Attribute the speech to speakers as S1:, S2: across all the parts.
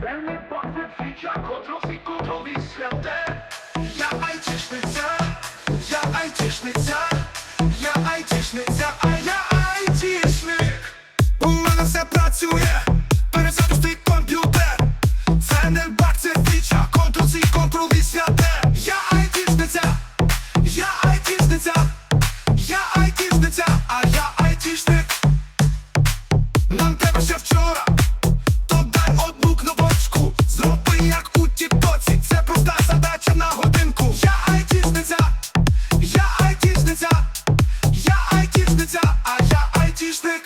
S1: Це не бачить. Я айтішниця, я айтішниця, я айтішниця, а я айтішник. У мене все працює, перезапусти комп'ютер. Я айтішниця, я айтішниця, я айтішниця, Нам треба ще вчора, то дай одну кнопочку, зроби як у тіктоці, це проста задача на годинку. Я айтішниця, я айтішниця, я айтішниця, а я айтішник.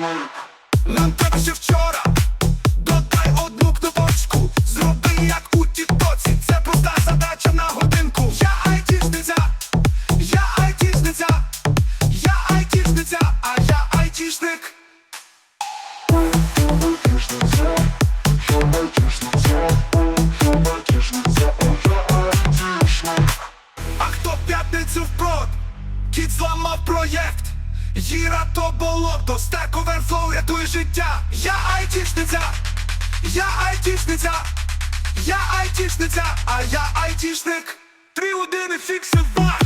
S1: Нам треба ще вчора, додай одну кнопочку, зроби як у тіктоці, це проста задача на годинку. Я айтішниця, я айтішниця, я айтішниця, а я айтішник. А хто п'ятницю впрод? Кіт зламав проєкт. Їра то болото, стек оверфлоу рятує життя. Я айтішниця, я айтішниця, я айтішниця, а я айтішник. Три години фіксив баг.